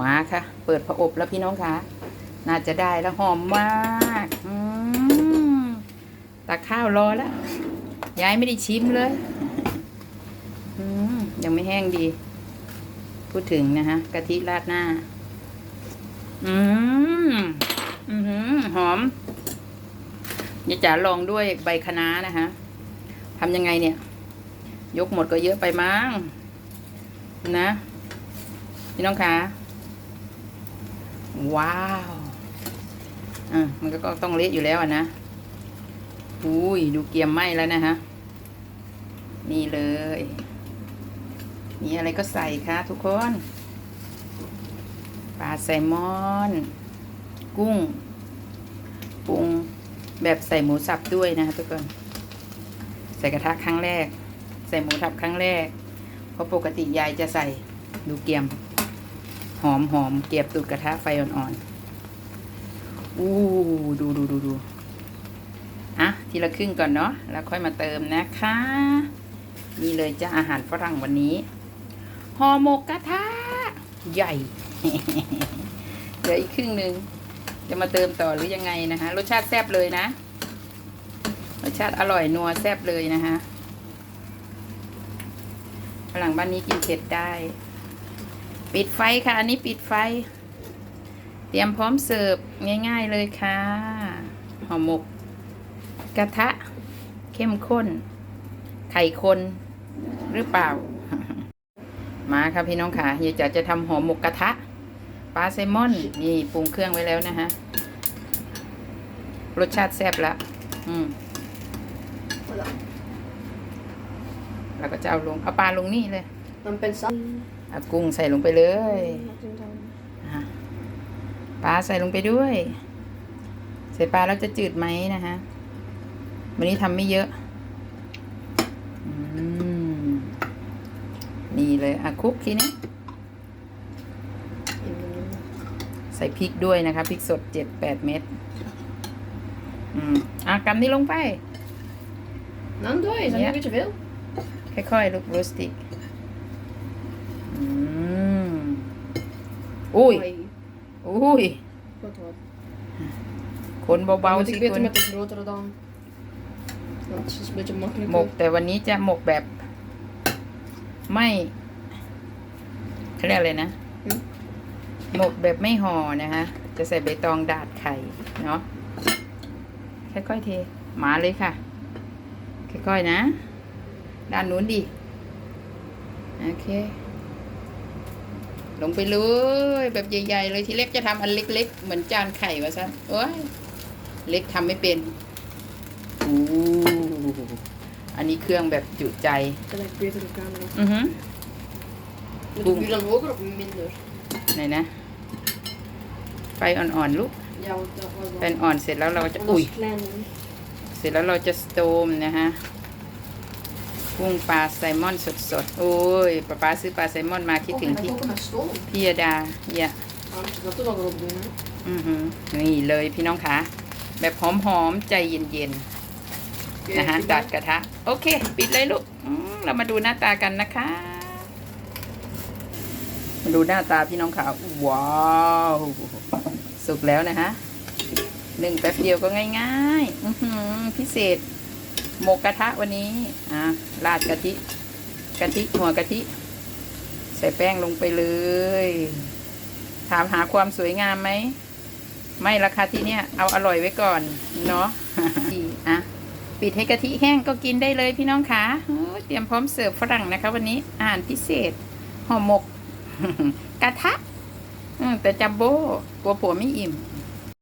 มาค่ะ เปิดผอบแล้วพี่น้องคะน่าจะได้แล้วหอมมากตักข้าวรอแล้วยายไม่ได้ชิมเลยยังไม่แห้งดี พูดถึงนะฮะกะทิราดหน้า อืมอือหือหอมยายจ๋าลองด้วยใบคะน้านะคะทำยังไงเนี่ย ยกหมดก็เยอะไปมั้งนะ พี่น้องคะ ว้าวอะมันก็ต้องเละอยู่แล้วนะอุ้ยดูเกียมไหมแล้วนะฮะนี่เลยมีอะไรก็ใส่ค่ะทุกคนปลาแซลมอน กุ้งปรุงแบบใส่หมูสับด้วยนะคะทุกคน ใส่กระทะครั้งแรก ใส่หมูสับครั้งแรก เพราะปกติยายจะใส่ดูเกียม หอมหอมเกียบตูดกระทะไฟอ่อนๆอู้ดูดูดูดูอะทีละครึ่งก่อนเนาะแล้วค่อยมาเติมนะคะ นี่เลยจ้าอาหารฝรั่งวันนี้ห่อหมกกระทะใหญ่เหลืออีกครึ่งหนึ่งจะมาเติมต่อหรือยังไงนะคะรสชาติแซ่บเลยนะ รสชาติอร่อยนัวแซ่บเลยนะคะฝรั่งบ้านนี้กินเผ็ดได้ ปิดไฟค่ะ อันนี้ปิดไฟ เตรียมพร้อมเสิร์ฟง่าย ๆเลยค่ะ ห่อหมก กระทะ เข้มข้น ไข่คนหรือเปล่า มาค่ะพี่น้องค่ะเฮียจ๋าจะทำห่อหมกกระทะปลาแซลมอน นี่ปรุงเครื่องไว้แล้วนะฮะ รสชาติแซ่บละอืมแล้วก็จะเอาลง เอาปลาลงนี่เลย Dan ben ça. เอากุ้งใส่ลงไปเลยอะปลาใส่ลงไปด้วย ใส่ปลาแล้วจะจืดไหมนะคะ วันนี้ทำไม่เยอะอืมนี่เลยอะคลุกทีนี้ใส่พริกด้วยนะคะพริกสดเจ็ดแปดเม็ดอืมอะกำนี้ลงไป Dan doe je, is dat Ja. een beetje veel? ค่อยๆลูกโรสติก อืมอุ้ย Oei. อุ้ย Wat wat. คนเบา Dan ๆ moet สิ ik คุ beter ณ met de grotere dan. Dat is een beetje หมก makkelijker. แต่วันนี้จะหมกแบบ ไม่เขาเรียกอะไรนะอืม หมกแบบไม่ห่อนะคะ จะใส่ใบตองดาดไข่เนาะค่อยๆเทหมาเลยค่ะค่อยๆนะ ด้านนู้นดิโอเค ลงไปเลยแบบใหญ่ๆเลยทีเล็กจะทำอันเล็ก ๆ เหมือนจานไข่วะซะโอ้ยเล็กทำไม่เป็นอู้อันนี้เครื่องแบบจุใจ Dan heb ik beter de camera. อือฮึ Moet Boem. ik nu dan hoger of minder? ไหนนะไฟอ่อนๆลูก Ja, want dat was ไฟ dan. อ่อนเสร็จแล้วเราจะ Want อุ้ dat ย is klein. เสร็จแล้วเราจะสโตมนะฮะ กุ้งปลาแซลมอนสดๆ โอ้ยป้าป้าซื้อปลาแซลมอนมาคิด Oh, ถึง en พี่ koken met stoom. พี่ยดาอย่า Dan moet je dat er wel op doen, hè. อือฮึนี่เลยพี่น้องคะแบบหอมๆ ใจเย็นๆ Oké, นะฮะ ik ดัด ben- กระทะ โอเค ปิดเลยลูกอืมเรามาดูหน้าตากันนะคะ มาดูหน้าตาพี่น้องขาวว้าวสุกแล้วนะฮะหนึ่งแป๊บเดียวก็ง่ายๆอือหือพิเศษ หมกกระทะวันนี้อะราดกะทิกะทิหัวกะทิ ใส่แป้งลงไปเลย ถามหาความสวยงามไหม ไม่ราคาที่เนี่ยเอาอร่อยไว้ก่อนเนาะอะปิดให้กะทิแห้งก็กินได้เลยพี่น้องคะเตรียมพร้อมเสิร์ฟฝรั่งนะคะ วันนี้อาหารพิเศษห่อหมก กระทะแต่จัมโบ้กลัวผัวไม่อิ่ม